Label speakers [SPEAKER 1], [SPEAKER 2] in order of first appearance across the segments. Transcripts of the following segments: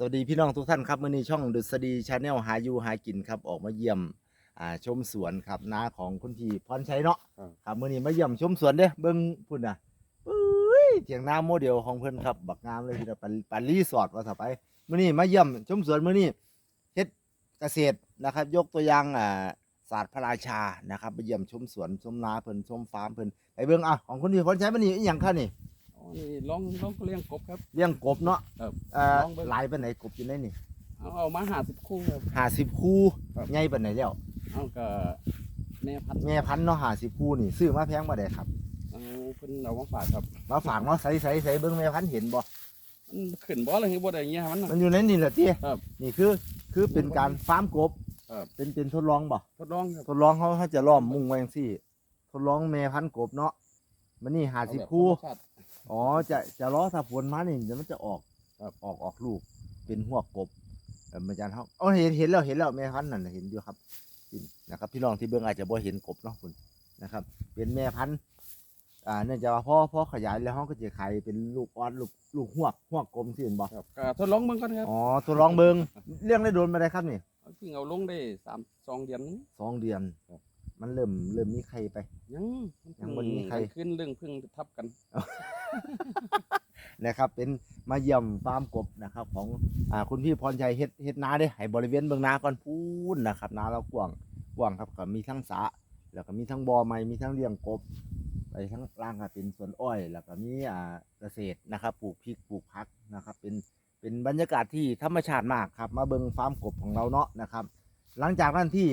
[SPEAKER 1] สวัสดีพี่น้องทุกท่านครับมื่อนี้ช่องดุษฎีชาแนลหาอยู่หากินครับออกมาเยี่ยมอ่าชมสวนครับนาของคุณพี่พรชัยเนาะ
[SPEAKER 2] ครับ
[SPEAKER 1] ครับมื่อนี้มาเยี่ยมชมสวนเด้เบิ้งพุ่นน่ะปุ้ยเถียงนาโมเดลของเพิ่นครับบักงามเลยพี่น้องปาปารีสอร์ทว่าต่อไปมื่อนี้มาเยี่ยมชมสวนมื่อนี้เฮ็ดเกษตรนะครับ ยกตัวอย่างอ่าศาสตร์พระราชานะครับไปเยี่ยมชมสวนชมนาเพิ่นชมฟาร์มเพิ่นไปเบิ่งอะของคุณพี่พรชัยมื่อนี้อีหยังคะนี่
[SPEAKER 2] อ๋อ นี่ลองลองเลี้ยงกบครับ
[SPEAKER 1] เลี้ยงกบเนาะ
[SPEAKER 2] ครับ
[SPEAKER 1] เอ่อ
[SPEAKER 2] ลองเบิ่ง
[SPEAKER 1] หลายปานไหนกบอยู่ในนี่
[SPEAKER 2] เอาเอามาหาสิบคู่ครับ
[SPEAKER 1] ห้าสิบคู่
[SPEAKER 2] ครับ
[SPEAKER 1] ใหญ่ปานไหนแล้ว
[SPEAKER 2] เอาก็แม่พันธุ์
[SPEAKER 1] แม่พันธุ์เนาะห้าสิบคู่นี่ซื้อมาแพงบ่ได้ครับ
[SPEAKER 2] เอาเพิ่นเอามาฝากครับ
[SPEAKER 1] มาฝากเนาะใส่ใส่ใส่เบิ่งแม่พันธุ์เห็นบ่
[SPEAKER 2] มันขึ้นบ่อะไรบ่ได้เงี้ยมันน่ะ
[SPEAKER 1] มันอยู่ในนี่แหละติ
[SPEAKER 2] ครับ
[SPEAKER 1] นี่คือคือเป็นการฟาร์มกบ
[SPEAKER 2] ครับ
[SPEAKER 1] เป็นเป็นทดลองบ่
[SPEAKER 2] ทดลองครับ
[SPEAKER 1] ทดลองเขาเขาจะล้อมมุงไว้จังซี่ ทดลองแม่พันธุ์กบเนาะมันนี่ห้าสิบ
[SPEAKER 2] เอแบบ
[SPEAKER 1] คู่
[SPEAKER 2] ธรรมชาติ
[SPEAKER 1] อ๋อจะจะล้อถ้าฝนมานี่เดี๋ยวมันจะออก
[SPEAKER 2] ครับ
[SPEAKER 1] ออกออกลูก เป็นหัวกบเออมันจะเฮาอ๋อเห็นเห็นแล้วเห็นแล้วแม่พันธุ์นั่นน่ะเห็นอยู่ครับนี่นะครับพี่น้องที่เบิ่งอาจจะบ่เห็นกบเนาะคุณนะครับ เป็นแม่พันธุ์อ่าเนื่องจากว่าพอพอขยายแล้วเขาก็จะไข่เป็นลูกอ่อนลูกลูกหวกหวกกลมที่เห็นบ่
[SPEAKER 2] ครับก็ทดลองเบิ่งก่อนครับ
[SPEAKER 1] อ๋อทดลองเบิ่งเรื่องได้โดนมาได้ครับนี่
[SPEAKER 2] เอาจริงเอาลงได้สามสองเดือน
[SPEAKER 1] สองเดือน
[SPEAKER 2] ครับ
[SPEAKER 1] มันเริ่มเริ่มมีไข่ไป
[SPEAKER 2] ยัง
[SPEAKER 1] ยังบ่มี ใคร
[SPEAKER 2] ขึ้นเรื่องพึ่งทับกัน
[SPEAKER 1] นะครับ เป็นมาเยี่ยมฟาร์มกบนะครับ ของอ่าคุณพี่พรชัยเฮ็ดเฮ็ดนาเด้ให้บริเวณเบื้องนาก่อนพูนนะครับนาเรากว้างกว้างครับก็มีทั้งสระแล้วก็มีทั้งบ่อไม้มีทั้งเลี้ยงกบไปทั้งล่างก็เป็นสวนอ้อย แล้วก็มีอ่าเกษตรนะครับ ปลูกพริกปลูกผักนะครับ เป็นเป็นบรรยากาศที่ธรรมชาติมากครับ มาเบิ่งฟาร์มกบของเราเนาะนะครับ หลังจากนั้นที่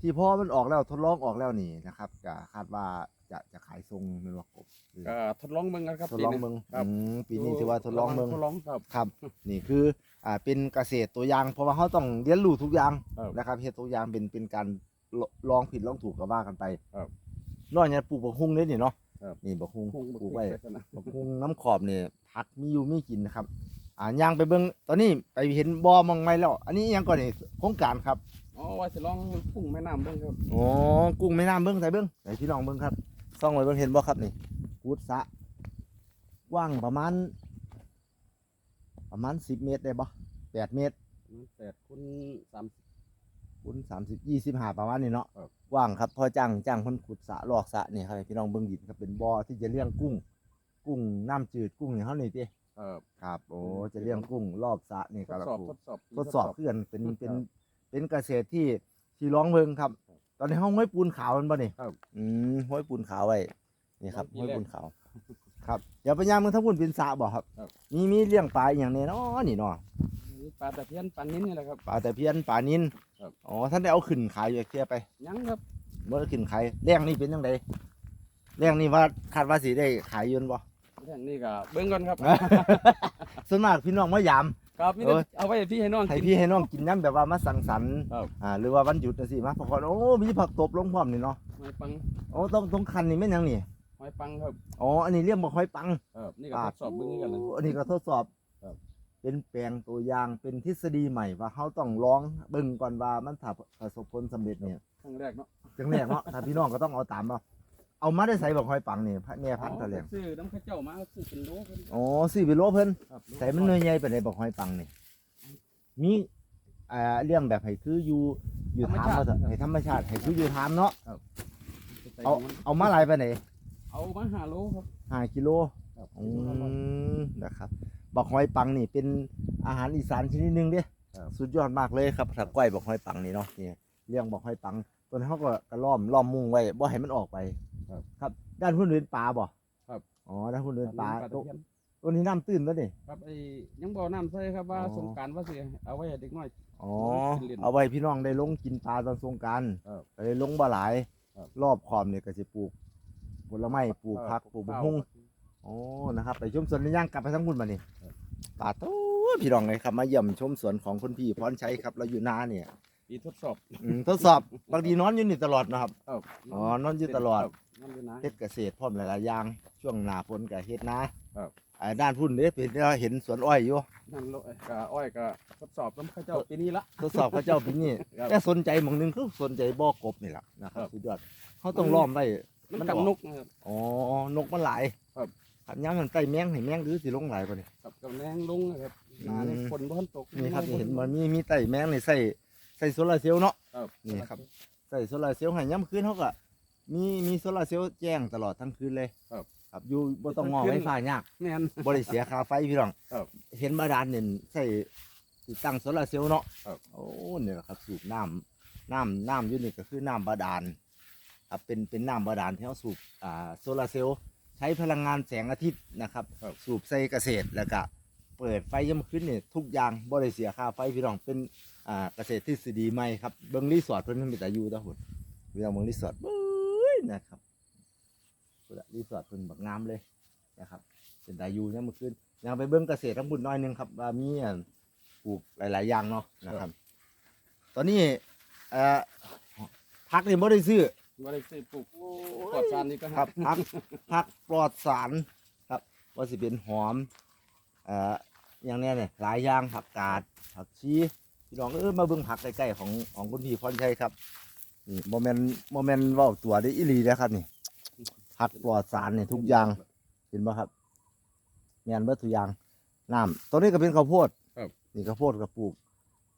[SPEAKER 1] ที่พอมันออกแล้วทดลองออกแล้วนี่นะครับก็คาดว่าจะจะขายทรงเป็นว่ากบหรือ
[SPEAKER 2] ก็ทดลองเบิ่งกันครับ
[SPEAKER 1] ทดลองเบิ่ง
[SPEAKER 2] ครับ
[SPEAKER 1] อืมปีนี้ถือว่าทดลองเบิ่ง
[SPEAKER 2] ทดลองครับ
[SPEAKER 1] ครับนี่คืออ่าเป็นเกษตรตัวอย่างเพราะว่าเขาต้องเรียนรู้ทุกอย่าง
[SPEAKER 2] ครับ
[SPEAKER 1] นะครับเฮ็ดตัวอย่างเป็นเป็นการลลองผิดลองถูกก็ว่ากันไป
[SPEAKER 2] ครับ
[SPEAKER 1] นอกจากนั้นปลูกบักฮุ่งเนี่ยนี่เนาะ
[SPEAKER 2] ครับ
[SPEAKER 1] นี่บักฮุ่ง
[SPEAKER 2] พุ่ง
[SPEAKER 1] ปลูกไว้
[SPEAKER 2] กันนะ
[SPEAKER 1] บักฮุ่งน้ำขอบเนี่ยผักมีอยู่มีกินนะครับอ่าย่างไปเบิ่งตอนนี้ไปเห็นบ่อมองไม่แล้ว อันนี้อิหยังก่อนนี่โครงการครับ
[SPEAKER 2] อ๋อว่าจะลองพุ่งแม่น้ำเบิ่งครับ
[SPEAKER 1] อ๋อกุ้งแม่น้ำเบิ่งใส่เบิ่งใส่พี่น้องเบิ่งครับซ่องไว้เบิ่งเห็นบ่ครับนี่กูดสระกว้างประมาณ ประมาณสิบเมตรได้บ่แปดเมตร
[SPEAKER 2] แปดคูณสาม
[SPEAKER 1] คูณสามสิบยี่สิบห้าประมาณนี้เนาะ
[SPEAKER 2] ครับ
[SPEAKER 1] กว้างครับพอจ้างจ้างคนขุดสระลอกสระนี่ครับให้พี่น้องเบิ่งดินครับเป็นบ่อที่จะเลี้ยงกุ้ง กุ้งน้ำจืดกุ้งอย่างเฮานี่ติ
[SPEAKER 2] ครับ
[SPEAKER 1] ครับ โอ้จะเลี้ยงกุ้งรอบสระนี่
[SPEAKER 2] ท
[SPEAKER 1] ก็
[SPEAKER 2] ด
[SPEAKER 1] ละ
[SPEAKER 2] สอบ
[SPEAKER 1] ปลูก
[SPEAKER 2] ทดสอบ
[SPEAKER 1] ทดสอบเพื่อนเป็นเป็น
[SPEAKER 2] ครับ
[SPEAKER 1] เป็นเกษตรที่ที่ร้องเพิงครับ
[SPEAKER 2] ครับ
[SPEAKER 1] ตอนนี้ห้องห้อยปูนขาวมันบ่นี่
[SPEAKER 2] ครับ
[SPEAKER 1] อืมห้อยปูนขาวไว้นี่ครับ
[SPEAKER 2] ปี
[SPEAKER 1] ห้อย
[SPEAKER 2] แรก
[SPEAKER 1] ปูนขาว ครับเดี๋ยวไปย่างเมืองทั้งพุ่นเป็นสระบ่ครับ
[SPEAKER 2] ครับ
[SPEAKER 1] มีมีเลี้ยงปลาอหย่างนี้เนาะนี่เนาะ
[SPEAKER 2] มีปลาตะเพียนปลานิ้นนี่แหละครับ
[SPEAKER 1] ปลาแต่เพี้ยนปลานิน
[SPEAKER 2] ครับ
[SPEAKER 1] อ๋อท่านได้เอาขึ้นขายอยู่เทียไป
[SPEAKER 2] ยังครับ
[SPEAKER 1] เมื่อขึ้นขายแรงนี่เป็นยังไงแรงนี่ว่าคาดว่าสิได้ขายอยืนบ่
[SPEAKER 2] เรื่องนี้ก็เบิ่งก่อนครับ
[SPEAKER 1] ส่วนมากพี่น้องมายาม
[SPEAKER 2] ครับมี
[SPEAKER 1] เอ้
[SPEAKER 2] แต่
[SPEAKER 1] ย
[SPEAKER 2] เอาไว้ให้พี่ให้น้อง
[SPEAKER 1] ให้
[SPEAKER 2] กิน
[SPEAKER 1] พี่ให้น้องกินน้ำแบบว่ามาสังสรรค์
[SPEAKER 2] ครับ
[SPEAKER 1] อ่าหรือว่าวันหยุดจังซี่มาพอก่อนโอ้มีผักตบลงพร้อมนี่เนาะ
[SPEAKER 2] หอยปัง
[SPEAKER 1] โอ้ต้องต้องคันนี่แม่นหยังนี่
[SPEAKER 2] หอยปังครับ
[SPEAKER 1] อ๋ออันนี้เรียกบ่ค่อยปัง
[SPEAKER 2] ครับนี่ก็ทดสอบเบิ่งคือกันนะ
[SPEAKER 1] อันนี้ก็ทดสอบ
[SPEAKER 2] ครับ
[SPEAKER 1] เป็นแปลงตัวอย่างเป็นทฤษฎีใหม่ว่าเขาต้องลองเบิ่งก่อนว่ามันถ้าประสบผลสำเร็จเนี่ย
[SPEAKER 2] ครั้งแรกเนาะ
[SPEAKER 1] จังแรกเนาะ ถ้าพี่น้องก็ต้องเอาตามเนาะ เอามาได้ใส่บอกหอยปังนี่พระแม่พันธุ์ตะแหลง
[SPEAKER 2] ซื้อน้ำข้าวเจ้ามาซื้อเป็นโลเพิ่น
[SPEAKER 1] อ๋อสี่ไปโลเพิ่น
[SPEAKER 2] ครับ
[SPEAKER 1] ใส่มันหน่วยใหญ่ไปไหนบอกหอยปังนี่มีอ่าเรื่องแบบให้คืออยู่อยู่ทามเอาเถอะให้ธรรมชาติให้คืออยู่ทามเนาะ
[SPEAKER 2] ใส่
[SPEAKER 1] เอา
[SPEAKER 2] มัน
[SPEAKER 1] เอามาหลายไปไหน
[SPEAKER 2] เอามาหาโลครับ
[SPEAKER 1] ห้ากิโล
[SPEAKER 2] ครับ
[SPEAKER 1] อืมนะครับบอกหอยปังนี่เป็นอาหารอีสานชนิดหนึ่งเด้
[SPEAKER 2] ครับ
[SPEAKER 1] สุดยอดมากเลยครับถ้าก้อยบอกหอยปังนี่เนาะนี่เลี้ยงบอกหอยปังตัวนี้เขาก็กระล้อมล้อมมุงไว้บ่ให้มันออกไป
[SPEAKER 2] ครับ
[SPEAKER 1] ครับ ด้านพุ่นเดินปลาบ่
[SPEAKER 2] ครับ
[SPEAKER 1] อ๋อด้านพุ่นเดินปลา
[SPEAKER 2] ตะ
[SPEAKER 1] ตัว
[SPEAKER 2] เพียน
[SPEAKER 1] ตัวนี้น้ำตื้นแล้วนี่
[SPEAKER 2] ครับไอ้ยังบ่น้ำใส่ครับว่า
[SPEAKER 1] อ๋อ
[SPEAKER 2] สงกรารว่าสิเอาไว้ให้เด็กน้อย
[SPEAKER 1] อ๋อ
[SPEAKER 2] กินเล่น
[SPEAKER 1] เอาไว้พี่น้องได้ลงกินปลาตอนสงกราร
[SPEAKER 2] ครับ
[SPEAKER 1] ก็เลยลงบ่หลาย
[SPEAKER 2] ครับ
[SPEAKER 1] รอบขอบเนี่ยก็จะปลูกผลไม้ปลูกผักปลูกบุ้งอ๋อนะครับไปชมสวนในย่างกลับไปทั้งพุ่นมานี่
[SPEAKER 2] ครับ
[SPEAKER 1] ปลาโตพี่น้องเลยครับมาเยี่ยมชมสวนของคุณพี่พรชัยครับเราอยู่นาเนี่ย
[SPEAKER 2] ปีทดสอบ
[SPEAKER 1] อืมทดสอบ บางทีนอนอยู่นี่ตลอดนะครับ
[SPEAKER 2] ครับ
[SPEAKER 1] อ๋อนอนอยู่ตลอด
[SPEAKER 2] ครับนอนอยู่นะ
[SPEAKER 1] เฮ็ดเกษตรพร้อมหลายๆอย่าง ช่วงหน้าฝนก็เฮ็ดนะครับ อ่าด้านพุ่นเด้เป็นเราเห็นสวนอ้อยอยู่
[SPEAKER 2] นั่นโลกะอ้อยกะทดสอบน้ำข้าวเจ้าปีนี้ละ
[SPEAKER 1] ทดสอบพระเจ้าปีนี้
[SPEAKER 2] ครับ
[SPEAKER 1] แต่สนใจหมองหนึงคือสนใจบ่อกบนี่แหละนะครับ
[SPEAKER 2] ครับ
[SPEAKER 1] สุดยอดเขาต้องล้อมไว้
[SPEAKER 2] มัน
[SPEAKER 1] มัน
[SPEAKER 2] กับ
[SPEAKER 1] ออก
[SPEAKER 2] นกนะครับ
[SPEAKER 1] อ๋อนกมันหลาย
[SPEAKER 2] ครับ
[SPEAKER 1] ขันย่างมันไต่แมงให้แมงหรือสิลงหลายกว่านี่
[SPEAKER 2] กับกับแมงลุงนะครับหนานี่
[SPEAKER 1] อืม
[SPEAKER 2] ฝนบ่ทันตก
[SPEAKER 1] นี่ครับนี่เห็นมันมีมีไต่แมงนี่ใส่ใส่โซลาร์เซลล์เนาะ
[SPEAKER 2] ครับ
[SPEAKER 1] นี่ครับ ใส่โซลาร์เซลล์ให้ย่ำคืนเขาก็ มีมีโซลาร์เซลล์แจ้งตลอดทั้งคืนเลย
[SPEAKER 2] ครับ
[SPEAKER 1] ครับอยู่บ่ต้องงอไฟฟ้ายาก
[SPEAKER 2] แม่น
[SPEAKER 1] บ่ได้เสียค่าไฟพี่น้อง
[SPEAKER 2] ครับ
[SPEAKER 1] เห็นบาดาลเนี่ยใส่ติดตั้งโซลาร์เซลล์เนาะ
[SPEAKER 2] ครับ
[SPEAKER 1] โอ้เนี่ยแหละครับสูบน้ำน้ำน้ำอยู่นี่ก็คือน้ำบาดาลครับเป็นเป็นน้ำบาดาลที่เขาสูบอ่าโซลาร์เซลล์ใช้พลังงานแสงอาทิตย์นะครับ
[SPEAKER 2] ครับ
[SPEAKER 1] สูบใส่เกษตรแล้วก็เปิดไฟย่ำขึ้นเนี่ยทุกอย่างบ่ได้เสียค่าไฟพี่น้องเป็นอ่าเกษตรทฤษฎีใหม่ครับเบิ่งรีสอร์ทเพิ่นมันมีแต่อยู่ตะหุ่นพี่น้องเบิ่งรีสอร์ทเบ้ย นะครับพุ่นละรีสอร์ทเพิ่นบักงามเลยนะครับเป็นตาอยู่ย่ำขึ้นยังไปเบิ่งเกษตรทั้งบุญน้อยหนึงครับว่ามีอ่าปลูกหลาย ๆ อย่างเนาะนะครับ ตอนนี้เอ่อพักนี่บ่ได้ซื้อ
[SPEAKER 2] บ่ได้ซื้อปลูกปลอดสารนี่ก็
[SPEAKER 1] ครับพักพักปลอดสารครับว่าสิเป็นหอมเอ่ออย่างเนี้ยเนี่ยหลายอย่างผักกาดผักชีพี่น้องเออมาเบิ่งผักใกล้ๆของของคุณพี่พรชัยครับ นี่โมเมนโมเมนเว้าตัวได้อีหลีนะครับนี่ผักปลอดสารเนี่ยทุกอย่างเห็นบ่ครับแม่นเบิดทุกอย่างน้ำตัวนี้ก็เป็นข้าวโพด
[SPEAKER 2] ครับ
[SPEAKER 1] นี่ข้าวโพดกับปลูก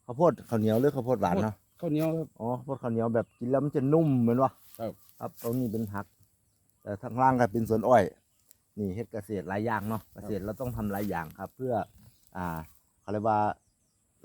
[SPEAKER 1] ข้าวโพดข้าวเหนียวหรือข้าวโพดหวานเนาะ
[SPEAKER 2] ข้าวเหนียวครับ
[SPEAKER 1] อ๋อพวกข้าวเหนียวแบบกินแล้วมันจะนุ่มเหมือนวะ
[SPEAKER 2] ครับ
[SPEAKER 1] ครับตรงนี้เป็นผัก แต่ทางล่างก็เป็นสวนอ้อย นี่เฮ็ดเกษตรหลายอย่างเนาะเกษตรเราต้องทำหลายอย่างครับ เพื่อ อ่าเขาเรียกว่า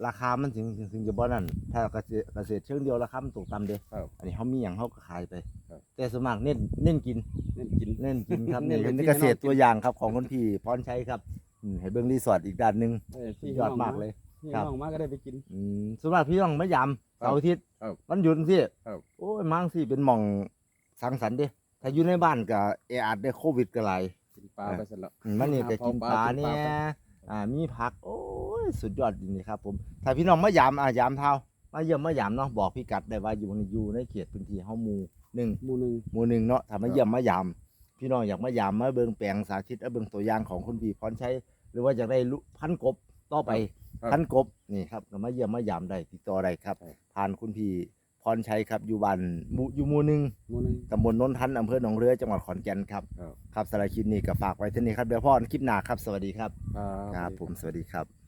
[SPEAKER 1] ราคามันถึงถึงถึงจะบ่นั่นถ้าเกษตรเกษตรเชิงเดียวราคามันตกต่ำเด้
[SPEAKER 2] ครับ
[SPEAKER 1] อันนี้เขามีอย่างเขาก็ขายไป
[SPEAKER 2] ครับ
[SPEAKER 1] แต่ส่วนมากเน้นเน้นกิน
[SPEAKER 2] เน้นกิน
[SPEAKER 1] เน้นกินครับ
[SPEAKER 2] เน้
[SPEAKER 1] นี่
[SPEAKER 2] นไป
[SPEAKER 1] เป็น
[SPEAKER 2] ที่
[SPEAKER 1] เกษตร
[SPEAKER 2] ให้น้องกิน
[SPEAKER 1] ตัวอย่างครับของคนพี่พรชัยครับอืมให้เบิ่งรีสอร์ทอีกด้านหนึ่ง
[SPEAKER 2] เออ
[SPEAKER 1] สุ
[SPEAKER 2] พี่
[SPEAKER 1] ดยอดมากเลย
[SPEAKER 2] พี่
[SPEAKER 1] ครับ
[SPEAKER 2] น้องมาก็ได้ไปกิน
[SPEAKER 1] อืมส่วนมากพี่ต้องมายาม
[SPEAKER 2] ครับ
[SPEAKER 1] เสาร์อาทิตย์
[SPEAKER 2] ครับ
[SPEAKER 1] วันหยุดสิ
[SPEAKER 2] ครับ
[SPEAKER 1] โอ้ยมังสิเป็นหม่องสังสรรค์เด้ถ้าอยู่ในบ้านก็แออัดได้โควิดก็หลาย
[SPEAKER 2] กินปลา
[SPEAKER 1] เออ
[SPEAKER 2] ไปเสร็จแล้ว
[SPEAKER 1] อืมมันนี่ก็กินปลา
[SPEAKER 2] กิน
[SPEAKER 1] เนี่
[SPEAKER 2] ปลายไป
[SPEAKER 1] อ่ามีผัก โอ้ยสุดยอดจริงๆครับ ผมถ้าพี่น้องมายามอ่ายามเท้ามาเยี่ยมมายามเนาะบอกพี่กัดได้ว่าอยู่ในอยู่ในเขตพื้นที่เฮาหมู่หนึ่ง
[SPEAKER 2] หมู่หนึง
[SPEAKER 1] หมู่หนึ่งเนาะถ้า
[SPEAKER 2] ครั
[SPEAKER 1] มา
[SPEAKER 2] บ
[SPEAKER 1] เยี่ยมมายาม พี่น้องอยากมายามมาเบิ่งแปลงสาธิตเอาเบิ่งตัวอย่างของคุณพี่พรชัยหรือว่าอยากได้ลุพันกบต่อไป
[SPEAKER 2] ครับ
[SPEAKER 1] พันกบนี่ครับก็มาเยี่ยมมายามได้ติดต่อได้ครับ
[SPEAKER 2] ครับ
[SPEAKER 1] ผ่านคุณพี่ พรชัยครับอยู่บ้านหมู่อยู่หมู่หนึ่ง
[SPEAKER 2] หมู่หนึง
[SPEAKER 1] ตำบลนนทันอำเภอหนองเรือจังหวัดขอนแก่นครับ
[SPEAKER 2] ครับ
[SPEAKER 1] ครับสำหรับคลิปนี้ก็ฝากไว้เท่านี้ครับเดี๋ยวพ่อคลิปหน้าครับสวัสดีครับ
[SPEAKER 2] ครับ
[SPEAKER 1] ครับผมสวัสดีครับ